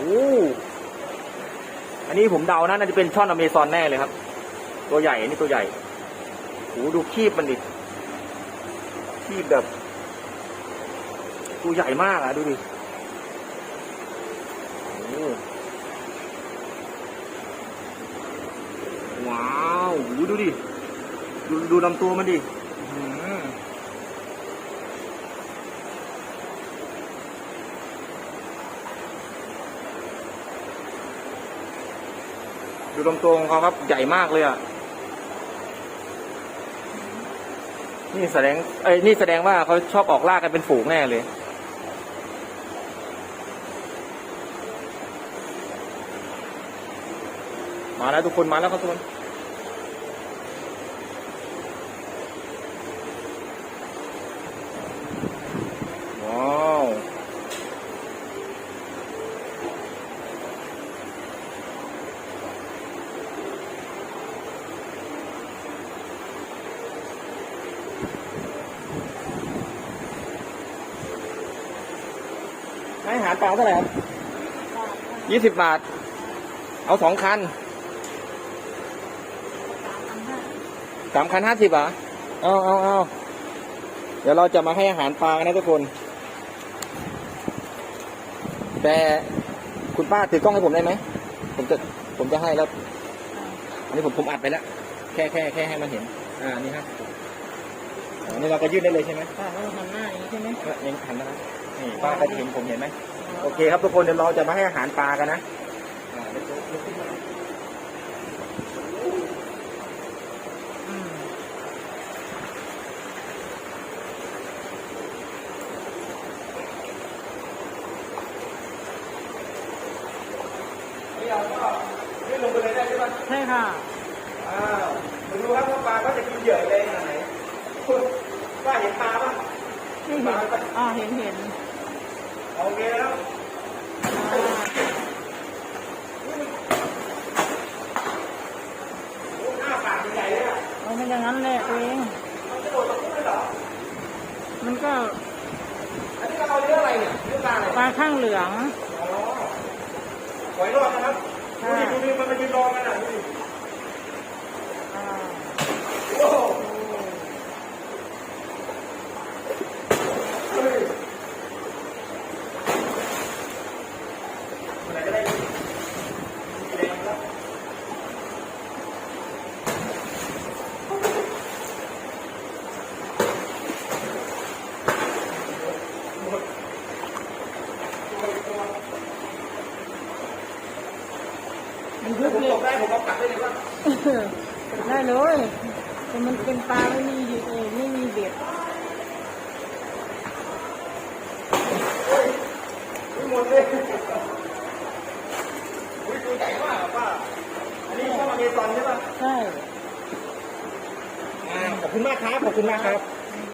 อ้อันนี้ผมเดานะน่าจะเป็นช่อนอเมซอนแน่เลยครับ ตัวใหญ่อันนี้ตัวใหญ่โอ้ดูคีบมันดิคีบแบบตัวใหญ่มากอะดูดิโอ้ว้าวโอ้ดูดิ ดูดูลำตัวมันดิอื้อหือ ดูลำตัวของเขาครับ ใหญ่มากเลยอะ นี่แสดง เอ้ย นี่แสดงว่าเขาชอบออกล่ากันเป็นฝูงแน่เลย มาแล้วทุกคน มาแล้วครับทุกคนาหารปลาเท่าไหร่ครับยี่สิบบาท เอาสองคันสามคันห้าสิบเหรอเอาเอาเอาเดี๋ยวเราจะมาให้อาหารปลากันนะทุกคน แต่คุณป้าถือกล้องให้ผมได้ไหม ผมจะ ผมจะให้แล้ว อันนี้ผมผมอัดไปแล้ว แค่แค่แค่ให้มันเห็น อ่า นี่ครับ อันนี้เราก็ยื่นได้เลยใช่ไหมป้าเราหันหน้าอย่างนี้ใช่ไหมเออยังหันนะครับนี่ป้าก็จะเห็นผมเห็นไหมโอเคครับทุกคนเดี๋ยวเราจะมาให้อาหารปลากันนะอ่าเดี๋ยวลุกขึ้นมาอืมนี่เราก็ยื่นลงไปเลยได้ใช่ไหมใช่ค่ะอ้าวมาดูครับว่าปลาก็จะกินเหยื่อเองขนาดไหนคุณป้าเห็นปลาป่ะ ไม่เห็นอ่าเห็นเห็นโอเคแล้วอ่าโอ้หน้าปากใหญ่เลยอะเอามันอย่างนั้นแหละตัวเอง มันจะโดดตรงนี้เลยเหรอมันก็อันนี้เราเอาเนื้ออะไรเนี่ยเนื้อปลาอะไรปลาข้างเหลืองอ๋อหอยรอดนะครับดูดิดูดิมันมายืนรอกันอะดูดิ อ่า โอ้โหเฮ้ยอะไรก็ได้ดีแดงแล้ว มันยุ ถ้า บ ผมเลตยกได้ผมเอากลับได้เลยว่าได้เลยแต่มันเป็นปลาไม่มีอยู่เองไม่มีเบ็ดไม่หมดเลยอุ้ยตัวใหญ่มากอะป้าอันนี้ช่องอเมซอนใช่ป่ะใช่อ่าขอบคุณมากครับ ขอบคุณมากครับ